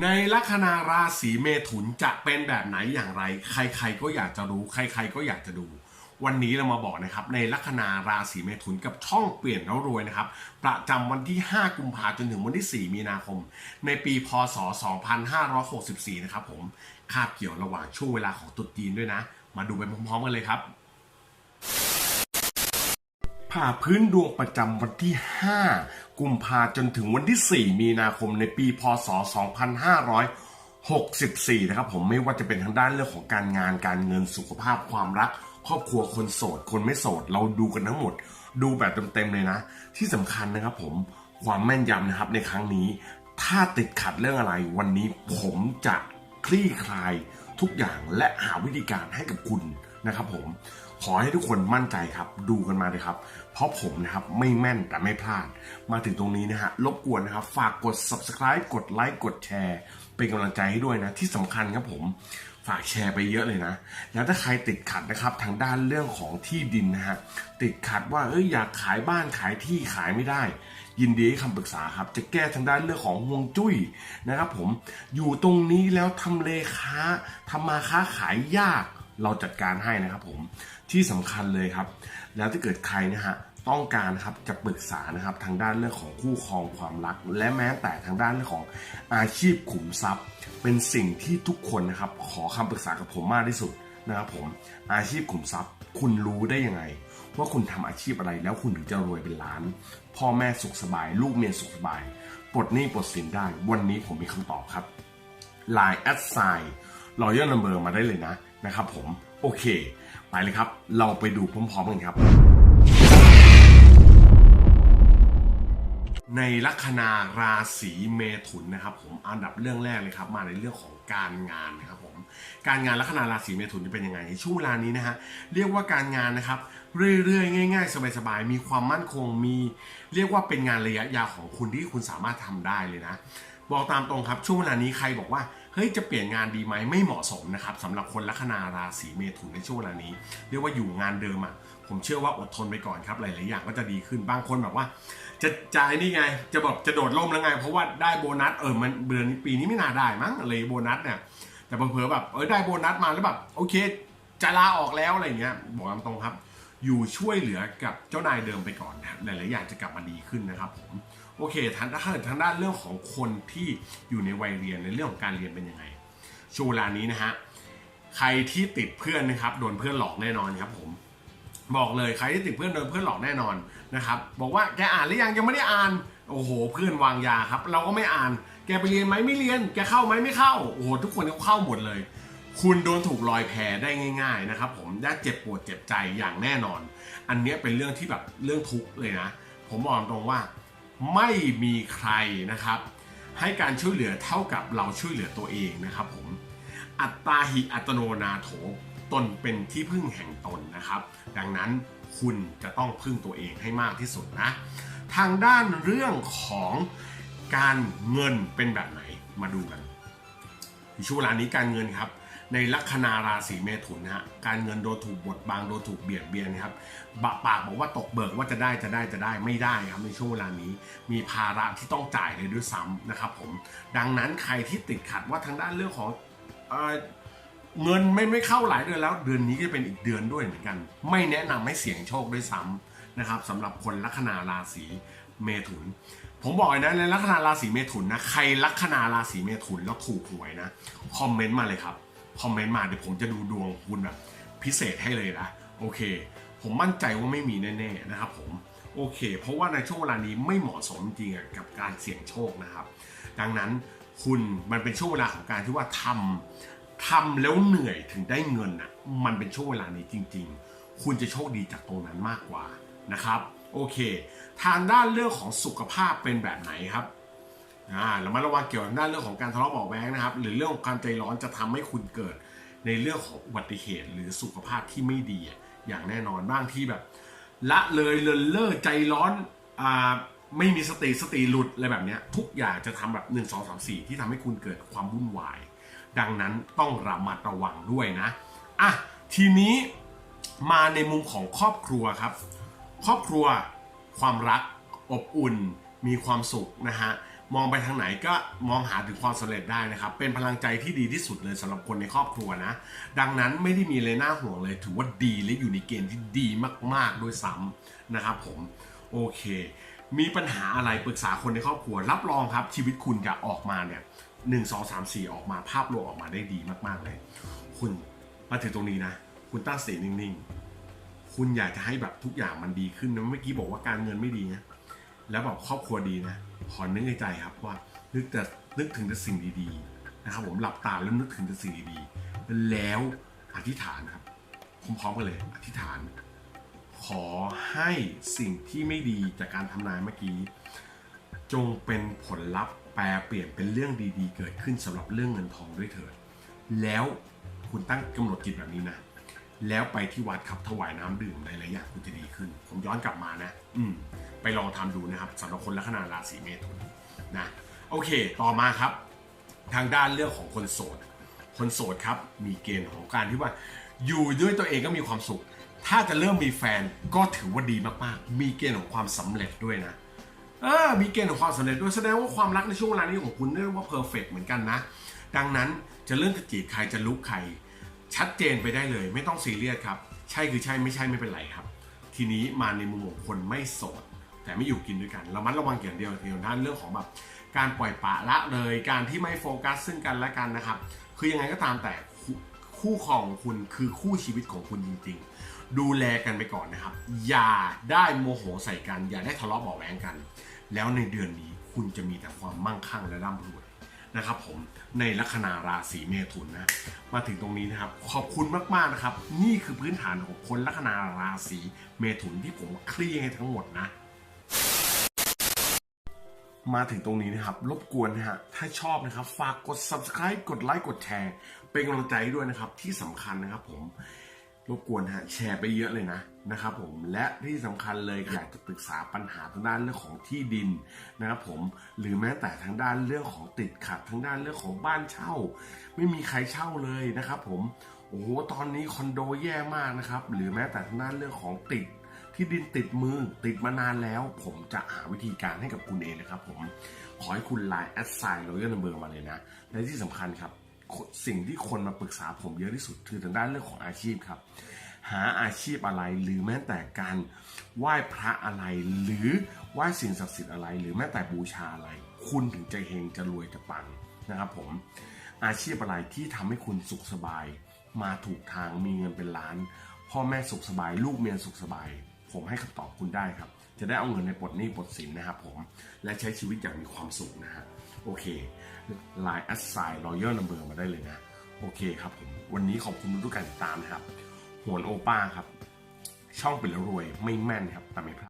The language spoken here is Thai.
ในลัคนาราศีเมถุนจะเป็นแบบไหนอย่างไร ใคร ๆ ก็อยากจะรู้ ใคร ๆ ก็อยากจะดู วันนี้เรามาบอกนะครับ ในลัคนาราศีเมถุนกับช่องเปลี่ยนแล้วรวยนะครับ ประจำวันที่ 5 กุมภาจนถึงวันที่ 4 มีนาคม ในปีพศ 2564 นะครับผมคาบเกี่ยวระหว่างช่วงเวลาของตุษจีนด้วยนะ มาดูไปพร้อมๆกันเลยครับ ผ่าพื้นดวงประจำวันที่ 5 กุมภาจนถึงวันที่ 4 มีนาคมในปีพศ 2564 นะครับผมไม่ว่าจะเป็นทางด้านเรื่องของการงานการเงินสุขภาพความรัก ครอบครัวคนโสด คนไม่โสด เราดูกันทั้งหมด ดูแบบเต็มๆเลยนะ ที่สำคัญนะครับผมความแม่นยำนะครับในครั้งนี้ ถ้าติดขัดเรื่องอะไรวันนี้ผมจะคลี่คลายทุกอย่างและหาวิธีการให้กับคุณนะครับผม ขอให้ทุกคนมั่นใจครับ ดูกันมาเลยครับ เพราะผมนะครับไม่แม่นแต่ไม่พลาด มาถึงตรงนี้นะฮะรบกวนนะครับ ฝากกด subscribe กดไลค์กดแชร์เป็นกำลังใจให้ด้วยนะ ที่สำคัญครับผมฝากแชร์ไปเยอะเลยนะ แล้วถ้าใครติดขัดนะครับทางด้านเรื่องของที่ดินนะฮะ ติดขัดว่าเอ้ยอยากขายบ้านขายที่ขายไม่ได้ ยินดีให้คำปรึกษาครับ จะแก้ทางด้านเรื่องของห่วงจุ้ยนะครับผม อยู่ตรงนี้แล้วทำเลค้าทำมาค้าขายยาก เราจัดการให้นะครับผมที่สำคัญเลยครับ แล้วถ้าเกิดใครนะฮะต้องการนะครับจะปรึกษานะครับทางด้านเรื่องของคู่ครองความรัก และแม้แต่ทางด้านเรื่องของอาชีพขุมทรัพย์ เป็นสิ่งที่ทุกคนนะครับ ขอคำปรึกษากับผมมากที่สุดนะครับผมอาชีพขุมทรัพย์ คุณรู้ได้ยังไง ว่าคุณทำอาชีพอะไรแล้วคุณถึงจะรวยเป็นล้าน พ่อแม่สุขสบาย ลูกเมียสุขสบายปลดหนี้ปลดสินได้ วันนี้ผมมีคำตอบครับ Line แอดไซน์รอยัลนัมเบอร์มาได้เลยนะ นะครับผมโอเค ไปเลยครับ เราไปดูพร้อมๆกันครับ ในลัคนาราศีเมถุนนะครับ ผมอันดับเรื่องแรกเลยครับ มาในเรื่องของการงานนะครับผมการงานลัคนาราศีเมถุนจะเป็นยังไงในช่วงเวลานี้นะฮะเรียกว่าการงานนะครับ เรื่อยๆ ง่าย ๆ สบายๆมีความมั่นคงมี เรียกว่าเป็นงานระยะยาวของคุณที่คุณสามารถทำได้เลยนะ บอกตามตรงครับช่วงเวลานี้ใครบอกว่า เฮ้ยจะเปลี่ยนงานดีไหมไม่เหมาะสมนะครับสำหรับคนลัคนาราศีเมถุนในช่วงเวลานี้ เรียกว่าอยู่งานเดิมอะผมเชื่อว่าอดทนไปก่อนครับหลายๆอย่างก็จะดีขึ้นบางคนแบบว่า จะจ่ายนี่ไง จะแบบจะโดดล่มแล้วไง เพราะว่าได้โบนัสเออมันเดือนนี้ปีนี้ไม่น่าได้มั้งเลยโบนัสเนี่ยแต่เผลอแบบเออได้โบนัสมาแล้วแบบโอเคจะลาออกแล้วอะไรเงี้ยบอกตามตรงครับ อยู่ช่วยเหลือกับเจ้านายเดิมไปก่อนนะครับหลายๆอย่างจะกลับมาดีขึ้นนะครับผม โอเคทางด้านทางด้านเรื่องของคนที่อยู่ในวัยเรียนในเรื่องของการเรียนเป็นยังไงช่วงเวลานี้นะฮะใครที่ติดเพื่อนนะครับโดนเพื่อนหลอกแน่นอนครับผมบอกเลยใครที่ติดเพื่อนโดนเพื่อนหลอกแน่นอนนะครับบอกว่าแกอ่านหรือยังยังไม่ได้อ่านโอ้โห เพื่อนวางยาครับ เราก็ไม่อ่าน แกไปเรียนไหมไม่เรียน แกเข้าไหมไม่เข้าโอ้โหทุกคนก็เข้าหมดเลย คุณโดนถูกลอยแพได้ง่าย ๆนะครับ ผมได้เจ็บปวดเจ็บใจอย่างแน่นอน อันนี้เป็นเรื่องที่แบบเรื่องทุกข์เลยนะ ผมบอกตรงว่า ไม่มีใครนะครับ ให้การช่วยเหลือเท่ากับเราช่วยเหลือตัวเองนะครับผมอัตตาหิอัตโนนาโถตนเป็นที่พึ่งแห่งตนนะครับ ดังนั้นคุณจะต้องพึ่งตัวเองให้มากที่สุดนะ ทางด้านเรื่องของการเงินเป็นแบบไหนมาดูกันในช่วงเวลานี้การเงินครับ ในลัคนาราศีเมถุนนะฮะการเงินโดนถูกบดบังโดนถูกเบียดเบียนครับปากบอกว่าตกเบิกว่าจะได้จะได้จะได้ไม่ได้ครับในช่วงเวลานี้ มีภาระที่ต้องจ่ายเลยด้วยซ้ำนะครับผมดังนั้นใครที่ติดขัดว่าทางด้านเรื่องของเอเงินไม่ไม่เข้าหลายเดือนแล้วเดือนนี้ก็เป็นอีกเดือนด้วยเหมือนกัน ไม่แนะนำให้เสี่ยงโชคด้วยซ้ำนะครับสำหรับคนลัคนาราศีเมถุน ผมบอกเลยนะในลัคนาราศีเมถุนนะใครลัคนาราศีเมถุนแล้วถูกหวยนะคอมเมนต์มาเลยครับ คอมเมนต์มาเดี๋ยวผมจะดูดวงคุณแบบพิเศษให้เลยนะโอเค ผมมั่นใจว่าไม่มีแน่ๆนะครับผมโอเค เพราะว่าในช่วงเวลานี้ไม่เหมาะสมจริงๆกับการเสี่ยงโชคนะครับ ดังนั้นคุณมันเป็นช่วงเวลาของการที่ว่าทำทำแล้วเหนื่อยถึงได้เงินอะมันเป็นช่วงเวลานี้จริง ๆ คุณจะโชคดีจากตรงนั้นมากกว่านะครับ โอเค ทางด้านเรื่องของสุขภาพเป็นแบบไหนครับ อ่าเรามาระวังเกี่ยวกับด้านเรื่องของการทะเลาะเบาะแว้งนะครับ หรือเรื่องของการใจร้อนจะทำให้คุณเกิด ในเรื่องของอุบัติเหตุหรือสุขภาพที่ไม่ดี อย่างแน่นอนบ้างที่แบบ ละเลยเลินเล่อใจร้อนอ่าไม่มีสติสติหลุดอะไรแบบนี้ทุกอย่างจะทำแบบ1 2 3 4 ที่ทำให้คุณเกิดความวุ่นวาย ดังนั้นต้องระมัดระวังด้วยนะอะทีนี้มาในมุมของครอบครัวครับ ครอบครัว ความรักอบอุ่น มีความสุขนะฮะ มองไปทางไหนก็มองหาถึงความสำเร็จได้นะครับ เป็นพลังใจที่ดีที่สุดเลยสำหรับคนในครอบครัวนะ ดังนั้นไม่ได้มีอะไรน่าห่วงเลย ถือว่าดีและอยู่ในเกณฑ์ที่ดีมากๆด้วยซ้ำนะครับผมโอเค มีปัญหาอะไรปรึกษาคนในครอบครัว รับรองครับชีวิตคุณจะออกมาเนี่ยหนึ่งสองสามสี่ออกมาภาพรวมออกมาได้ดีมากๆเลย คุณมาถึงตรงนี้นะ คุณตั้งสตินิ่งๆ คุณอยากจะให้แบบทุกอย่างมันดีขึ้นนะเมื่อกี้บอกว่าการเงินไม่ดีนะแล้วแบบครอบครัวดีนะ ขอนึกในใจครับว่านึกแต่นึกถึงแต่สิ่งดีๆนะครับ ผมหลับตาแล้วนึกถึงแต่สิ่งดีๆแล้วอธิษฐานครับพร้อมๆกันเลย อธิษฐาน ขอให้สิ่งที่ไม่ดีจากการทำนายเมื่อกี้ จงเป็นผลลัพธ์แปลเปลี่ยนเป็นเรื่องดีๆ เกิดขึ้นสำหรับเรื่องเงินทองด้วยเถิดแล้วคุณตั้งกำหนดจิตแบบนี้นะ แล้วไปที่วัดครับถวายน้ำดื่มในระยะคุณจะดีขึ้น ผมย้อนกลับมานะ อืม ไปลองทำดูนะครับสำหรับคนลัคนาราศีเมถุนนะ โอเค ต่อมาครับ ทางด้านเรื่องของคนโสด คนโสดครับ มีเกณฑ์ของการที่ว่า อยู่ด้วยตัวเองก็มีความสุข ถ้าจะเริ่มมีแฟนก็ถือว่าดีมากๆ มีเกณฑ์ของความสำเร็จด้วยนะเออมีเกณฑ์ของความสำเร็จด้วยแสดงว่าความรักในช่วงเวลานี้ของคุณเรียกว่าเพอร์เฟกเหมือนกันนะ ดังนั้นจะเริ่มจะจีบใครจะลุกใคร ชัดเจนไปได้เลย ไม่ต้องซีเรียสครับ ใช่คือใช่ไม่ใช่ไม่เป็นไรครับ ทีนี้มาในมุมของคนไม่โสด แต่ไม่อยู่กินด้วยกันระมัดระวังอย่างเดียวเดียวด้านเรื่องของแบบการปล่อยปะละเลยการที่ไม่โฟกัสซึ่งกันและกันนะครับ คือยังไงก็ตามแต่คู่ของคุณคือคู่ชีวิตของคุณจริงๆ ดูแลกันไปก่อนนะครับ อย่าได้โมโหใส่กัน อย่าได้ทะเลาะเบาะแหวงกัน แล้วในเดือนนี้คุณจะมีแต่ความมั่งคั่งและร่ำรวย นะครับผมในลัคนาราศีเมถุนนะมาถึงตรงนี้นะครับ ขอบคุณมากๆนะครับ นี่คือพื้นฐานของคนลัคนาราศีเมถุนที่ผมคลี่ให้ทั้งหมดนะมาถึงตรงนี้นะครับ รบกวนนะฮะ ถ้าชอบนะครับ ฝากกด subscribe กดไลค์กดแชร์ เป็นกำลังใจด้วยนะครับ ที่สำคัญนะครับผม รบกวนฮะ แชร์ไปเยอะเลยนะ นะครับผมและที่สำคัญเลยอยากจะปรึกษาปัญหาทางด้านเรื่องของที่ดินนะครับผมหรือแม้แต่ทางด้านเรื่องของติดขัดทางด้านเรื่องของบ้านเช่า ไม่มีใครเช่าเลยนะครับผมโอ้โหตอนนี้คอนโดแย่มากนะครับหรือแม้แต่ทางด้านเรื่องของติดที่ดินติดมือติดมานานแล้ว ผมจะหาวิธีการให้กับคุณเองนะครับผมขอให้คุณไลน์แอดไซน์โรยัลเบอร์มาเลยนะ และที่สำคัญครับสิ่งที่คนมาปรึกษาผมเยอะที่สุดคือทางด้านเรื่องของอาชีพครับ หาอาชีพอะไรหรือแม้แต่การไหว้พระอะไร หรือไหว้สิ่งศักดิ์สิทธิ์อะไร หรือแม้แต่บูชาอะไร คุณถึงจะเฮงจะรวยจะปังนะครับผมอาชีพอะไรที่ทำให้คุณสุขสบาย มาถูกทางมีเงินเป็นล้าน พ่อแม่สุขสบาย ลูกเมียสุขสบาย ผมให้คำตอบคุณได้ครับ จะได้เอาเงินในปลดหนี้ปลดสินนะครับผมและใช้ชีวิตอย่างมีความสุขนะฮะโอเคไลน์แอดไซน์รอยัลนัมเบอร์มาได้เลยนะ โอเคครับผม วันนี้ขอบคุณทุกการติดตามนะครับ หวนโอป้าครับ ช่องเป็นแล้วรวยไม่แม่นครับแต่ไม่พลาด